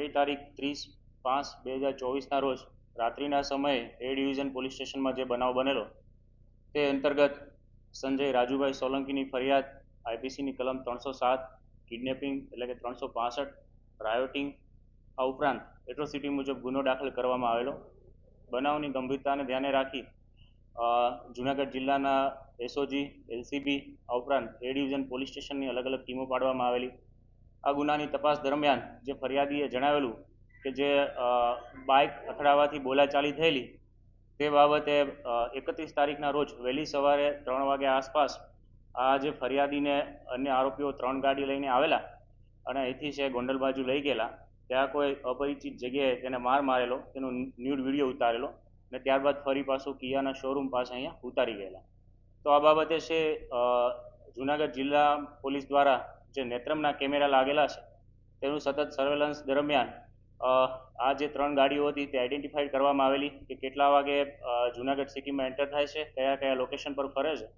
ગઈ તારીખ ત્રીસ પાંચ બે હજાર ચોવીસના રોજ રાત્રિના સમયે એ ડિવિઝન પોલીસ સ્ટેશનમાં જે બનાવ બનેલો, તે અંતર્ગત સંજય રાજુભાઈ સોલંકીની ફરિયાદ, આઈપીસીની કલમ ત્રણસો સાત, કિડનેપિંગ એટલે કે ત્રણસો પાસઠ, રાયોટિંગ, આ ઉપરાંત એટ્રોસિટી મુજબ ગુનો દાખલ કરવામાં આવેલો. બનાવની ગંભીરતાને ધ્યાને રાખી જુનાગઢ જિલ્લાના એસઓજી, એલસીબી, આ ઉપરાંત એ ડિવિઝન પોલીસ સ્ટેશનની અલગ અલગ ટીમો પાડવામાં આવેલી. આ ગુનાની તપાસ દરમિયાન જે ફરિયાદીએ જણાવેલું કે જે બાઇક અથડાવાથી બોલાચાલી થયેલી, તે બાબતે એકત્રીસ તારીખના રોજ વહેલી સવારે ત્રણ વાગ્યા આસપાસ આ જે ફરિયાદીને અન્ય આરોપીઓ ત્રણ ગાડી લઈને આવેલા અને અહીંથી છે ગોંડલ બાજુ લઈ ગયેલા, ત્યાં કોઈ અપરિચિત જગ્યાએ તેને માર મારેલો, તેનો ન્યૂડ વીડિયો ઉતારેલો અને ત્યારબાદ ફરી પાછું કિયાના શોરૂમ પાસે અહીંયા ઉતારી ગયેલા. તો આ બાબતે છે જુનાગઢ જિલ્લા પોલીસ દ્વારા જે નેત્રમના કેમેરા લાગેલા છે, તેનું સતત સર્વેલન્સ દરમિયાન આ જે ત્રણ ગાડીઓ હતી તે આઈડેન્ટિફાઈડ કરવામાં આવેલી કે કેટલા વાગે જુનાગઢ સિટીમાં એન્ટર થાય છે, કયા કયા લોકેશન પર ફરે છે.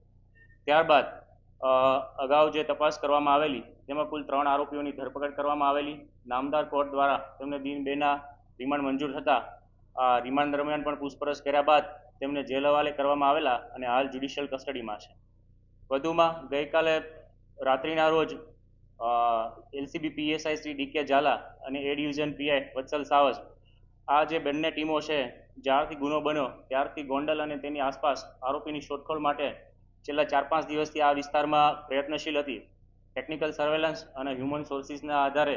ત્યારબાદ અગાઉ જે તપાસ કરવામાં આવેલી, તેમાં કુલ ત્રણ આરોપીઓની ધરપકડ કરવામાં આવેલી. નામદાર કોર્ટ દ્વારા તેમને દિન બેના રિમાન્ડ મંજૂર થતા રિમાન્ડ દરમિયાન પણ પૂછપરછ કર્યા બાદ તેમને જેલ હવાલે કરવામાં આવેલા અને હાલ જ્યુડિશિયલ કસ્ટડીમાં છે. વધુમાં ગઈકાલે રાત્રિના રોજ LCB PSI Shri DK Zala અને એ ડિવિઝન પીઆઈ વત્સલ સાવજ. આ જે બંને ટીમો છે, જ્યારથી ગુનો બન્યો, ત્યારથી ગોંડલ અને તેની આસપાસ આરોપીની શોધખોળ માટે છેલ્લા ચાર પાંચ દિવસથી આ વિસ્તારમાં પ્રયત્નશીલ હતી. ટેકનિકલ સર્વેલન્સ અને હ્યુમન સોર્સિસના આધારે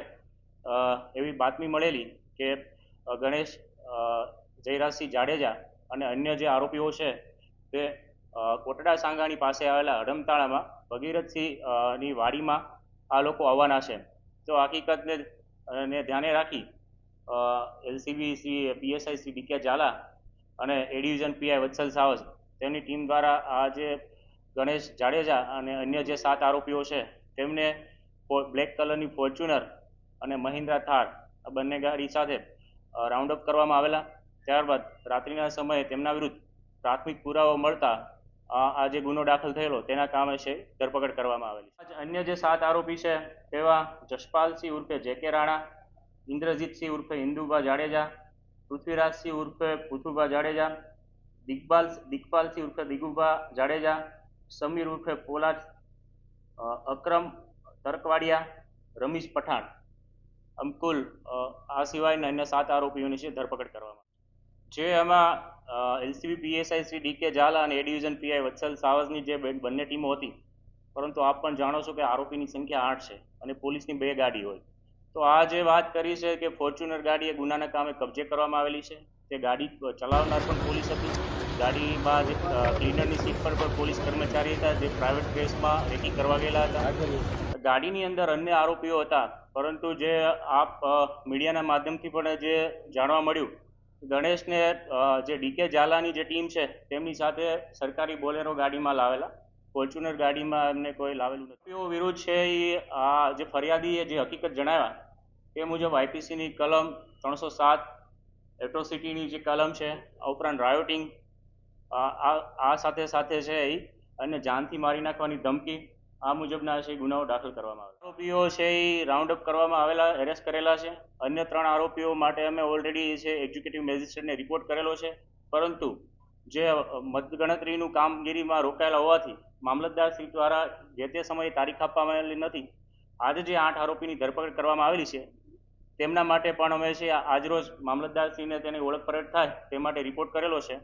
એવી બાતમી મળેલી કે ગણેશ જયરાજસિંહ જાડેજા અને અન્ય જે આરોપીઓ છે, તે કોટડા સાંગાણી પાસે આવેલા હડમતાળામાં ભગીરથસિંહની વાડીમાં આ લોકો આવવાના છે. તો હકીકતને ને ધ્યાને રાખી LCB Shri PSI Shri DK Zala અને એ ડિવિઝન પીઆઈ વત્સલ સાવજ તેમની ટીમ દ્વારા આ જે ગણેશ જાડેજા અને અન્ય જે સાત આરોપીઓ છે, તેમને બ્લેક કલરની ફોર્ચ્યુનર અને મહિન્દ્રા થાર આ બંને ગાડી સાથે રાઉન્ડ અપ કરવામાં આવેલા. ત્યારબાદ રાત્રિના સમયે તેમના વિરુદ્ધ પ્રાથમિક પુરાવો મળતા આ જે ગુનો દાખલ થયેલો, તેના કામે છે ધરપકડ કરવામાં આવેલી અન્ય જે સાત આરોપી છે તેવા જશપાલસિંહ ઉર્ફે જે કે રાણા, ઇન્દ્રજીતસિંહ ઉર્ફે હિન્દુભા જાડેજા, પૃથ્વીરાજસિંહ ઉર્ફે પૃથુભા જાડેજા, દિગ્બાલ, દિગ્પાલસિંહ ઉર્ફે દિગુભા જાડેજા, સમીર ઉર્ફે પોલાદ અકરમ, તરકવાડિયા, રમીશ પઠાણ. અમકુલ આ સિવાયના અન્ય સાત આરોપીઓની છે ધરપકડ કરવામાં જે એમાં LCB PSI Shri DK Zala અને એ પીઆઈ વત્સલ સાવજની જે બંને ટીમો હતી, પરંતુ આપ પણ જાણો છો કે આરોપીની સંખ્યા આઠ છે અને પોલીસની બે ગાડી હોય. તો આ જે વાત કરી છે કે ફોર્ચ્યુનર ગાડી એ ગુનાના કામે કબજે કરવામાં આવેલી છે તે ગાડી ચલાવનાર પણ પોલીસ હતી. ગાડીમાં જે ક્લીનરની સીટ પર પણ પોલીસ કર્મચારી હતા, જે પ્રાઇવેટ કેસમાં રેકી કરવા ગયેલા હતા. ગાડીની અંદર અન્ય આરોપીઓ હતા, પરંતુ જે આપ મીડિયાના માધ્યમથી પણ જે જાણવા મળ્યું ગણેશને જે ડીકે ઝાલાની જે ટીમ છે, તેમની સાથે સરકારી બોલેરો ગાડીમાં લાવેલા. ફોર્ચ્યુનર ગાડીમાં એમને કોઈ લાવેલું નથી. તેઓ વિરુદ્ધ છે એ, આ જે ફરિયાદીએ જે હકીકત જણાવ્યા તે મુજબ આઈપીસીની કલમ ત્રણસો સાત, એટ્રોસિટીની જે કલમ છે, આ ઉપરાંત રાયોટિંગ આ સાથે સાથે છે એ, અને જાનથી મારી નાખવાની ધમકી આ મુજબના છે ગુનાઓ દાખલ કરવામાં આવે. આરોપીઓ છે એ રાઉન્ડ અપ કરવામાં આવેલા એરેસ્ટ કરેલા છે. અન્ય ત્રણ આરોપીઓ માટે અમે ઓલરેડી છે એક્ઝિક્યુટિવ મેજિસ્ટ્રેટને રિપોર્ટ કરેલો છે. પરંતુ જે મતગણતરીનું કામગીરીમાં રોકાયેલા હોવાથી મામલતદાર શ્રી દ્વારા જે તે સમયે તારીખ આપવામાં આવેલી નથી, આજે જે આઠ આરોપીની ધરપકડ કરવામાં આવેલી છે, તેમના માટે પણ અમે છે આજરોજ મામલતદારશ્રીને તેની ઓળખ પરેડ થાય તે માટે રિપોર્ટ કરેલો છે.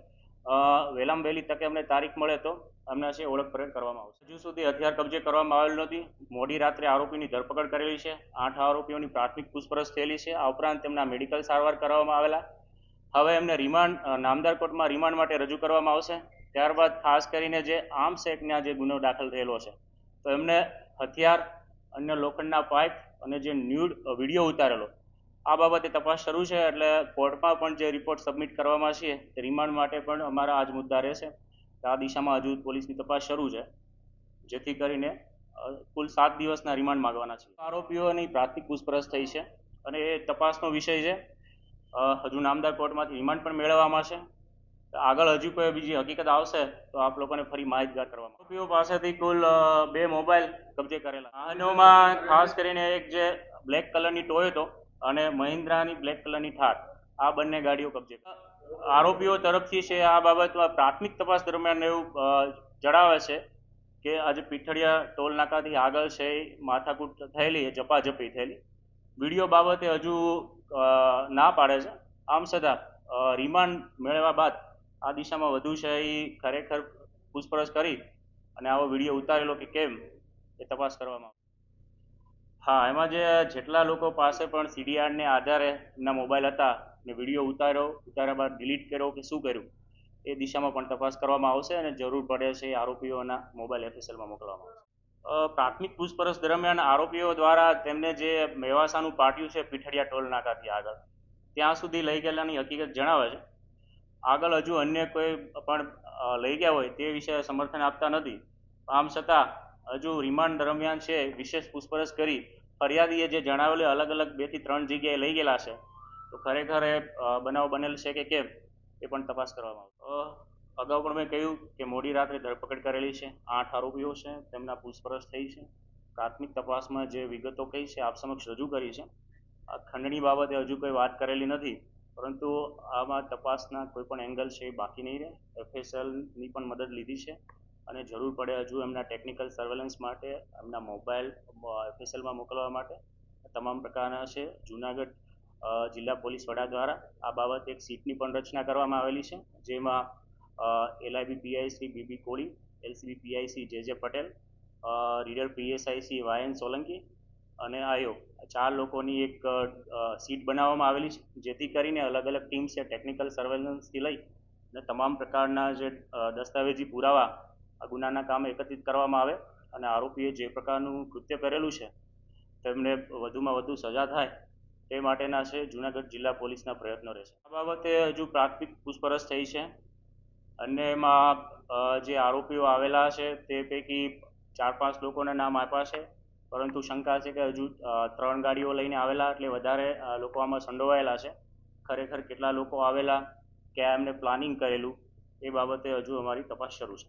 વહેલામાં વહેલી તકે અમને તારીખ મળે તો અમને છે ઓળખ પરેડ કરવામાં આવશે. હજુ સુધી હથિયાર કબજે કરવામાં આવેલ નથી. મોડી રાત્રે આરોપીની ધરપકડ કરેલી છે. આઠ આરોપીઓની પ્રાથમિક પૂછપરછ થયેલી છે. આ ઉપરાંત તેમના મેડિકલ સારવાર કરવામાં આવેલા. હવે એમને રિમાન્ડ નામદાર કોર્ટમાં રિમાન્ડ માટે રજૂ કરવામાં આવશે. ત્યારબાદ ખાસ કરીને જે આર્મ્સ એક્ટના જે ગુનો દાખલ થયેલો છે, તો એમને હથિયાર, અન્ય લોખંડના પાઇપ અને જે ન્યૂડ વીડિયો ઉતારેલો, આ બાબતે તપાસ શરૂ છે. એટલે કોર્ટમાં પણ જે રિપોર્ટ સબમિટ કરવામાં છે રિમાન્ડ માટે પણ અમારા આજ મુદ્દા રહેશે. આ દિશામાં હજુ પોલીસની તપાસ શરૂ છે. જેથી કરીને કુલ સાત દિવસના રિમાન્ડ માંગવાના છે. આરોપીઓની પ્રાથમિક પૂછપરછ થઈ છે અને એ તપાસનો વિષય છે. હજુ નામદાર કોર્ટમાંથી રિમાન્ડ પણ મેળવવામાં છે. આગળ હજુ કોઈ બીજી હકીકત આવશે, તો આપ લોકોને ફરી માહિતગાર કરવામાં આરોપીઓ પાસેથી કુલ બે મોબાઈલ કબજે કરેલા. વાહનોમાં ખાસ કરીને એક જે બ્લેક કલરની ટોયોટો અને મહિન્દ્રાની બ્લેક કલરની થાર, આ બંને ગાડીઓ કબજે. આરોપીઓ તરફથી છે, આ બાબતમાં પ્રાથમિક તપાસ દરમિયાન એવું જણાવે છે કે આજે પીઠળિયા ટોલ નાકાથી આગળ છે એ માથાકૂટ થયેલી ઝપાઝપી થયેલી. વીડિયો બાબતે હજુ ના પાડે છે. આમ છતાં રિમાન્ડ મેળવ્યા બાદ આ દિશામાં વધુ છે એ ખરેખર પૂછપરછ કરી અને આવો વીડિયો ઉતારેલો કે કેમ, એ તપાસ કરવામાં હા, એમાં જે જેટલા લોકો પાસે પણ સીડીઆરને આધારે એમના મોબાઈલ હતા ને વીડિયો ઉતાર્યો ઉતાર્યા બાદ ડિલીટ કર્યો કે શું કર્યું? એ દિશામાં પણ તપાસ કરવામાં આવશે અને જરૂર પડે છે આરોપીઓના મોબાઈલ એફએસએલમાં મોકલવામાં આવશે. પ્રાથમિક પૂછપરછ દરમિયાન આરોપીઓ દ્વારા તેમને જે મેવાસાનું પાટિયું છે પીઠડિયા ટોલ નાકાથી આગળ, ત્યાં સુધી લઈ ગયેલાની હકીકત જણાવે છે. આગળ હજુ અન્ય કોઈ પણ લઈ ગયા હોય તે વિશે સમર્થન આપતા નથી. આમ છતાં, હજુ રિમાન્ડ દરમિયાન છે વિશેષ પૂછપરછ કરી ફરિયાદીએ જે જણાવેલું અલગ અલગ બેથી ત્રણ જગ્યાએ લઈ ગયેલા છે. તો ખરેખર એ બનાવ બનેલ છે કે કેમ, એ પણ તપાસ કરવામાં આવશે. અગાઉ પણ મેં કહ્યું કે મોડી રાત્રે ધરપકડ કરેલી છે, આઠ આરોપીઓ છે, તેમના પૂછપરછ થઈ છે. પ્રાથમિક તપાસમાં જે વિગતો કહી છે, આપ સમક્ષ રજૂ કરી છે. આ ખંડણી બાબતે હજુ કોઈ વાત કરેલી નથી, પરંતુ આમાં તપાસના કોઈ પણ એંગલ છે એ બાકી નહીં રહે. એફએસએલની પણ મદદ લીધી છે અને જરૂર પડે હજુ એમના ટેકનિકલ સર્વેલન્સ માટે, એમના મોબાઈલ, એફએસએલમાં મોકલવા માટે. તમામ પ્રકારના છે. જુનાગઢ જિલ્લા પોલીસ વડા દ્વારા આ બાબતે એક સીટની પણ રચના કરવામાં આવેલી છે, જેમાં LIB PIC BB Koli, LCB PIC J J Patel reader PSIC વાયન Solanki અને આયો ચાર લોકોની એક સીટ બનાવવામાં આવેલી છે, જેથી કરીને અલગ અલગ ટીમ છે, ટેકનિકલ સર્વેલન્સથી લઈ અને તમામ પ્રકારના જે દસ્તાવેજી પુરાવા આ ગુનાના કામે એકત્રિત કરવામાં આવે અને આરોપીએ જે પ્રકારનું કૃત્ય કરેલું છે, તેમને વધુમાં વધુ સજા થાય તે માટેના છે, જુનાગઢ જિલ્લા પોલીસના પ્રયત્નો રહેશે. આ બાબતે હજુ પ્રાથમિક પૂછપરછ થઈ છે અને એમાં જે આરોપીઓ આવેલા છે તે પૈકી ચાર પાંચ લોકોના નામ આપ્યા છે. પરંતુ શંકા છે કે હજુ ત્રણ ગાડીઓ લઈને આવેલા એટલે વધારે લોકો આમાં સંડોવાયેલા છે. ખરેખર કેટલા લોકો આવેલા, ક્યાં એમને પ્લાનિંગ કરેલું, એ બાબતે હજુ અમારી તપાસ શરૂ છે.